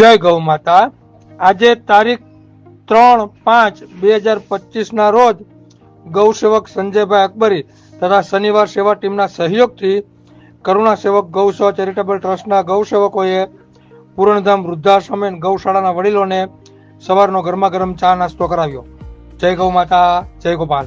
જય ગૌ માતા. આજે તારીખ ત્રણ પાંચ બે હજાર પચીસ ના રોજ ગૌસેવક સંજયભાઈ અકબરી તથા શનિવાર સેવા ટીમના સહયોગથી કરુણા સેવક ગૌસેવા ચેરિટેબલ ટ્રસ્ટના ગૌસેવકોએ પૂર્ણધામ વૃદ્ધાશ્રમ ગૌશાળાના વડીલોને સવારનો ગરમા ગરમ ચા નાસ્તો કરાવ્યો. જય ગૌ માતા, જય ગોપાલ.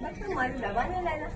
不是嘛？你老板也来了。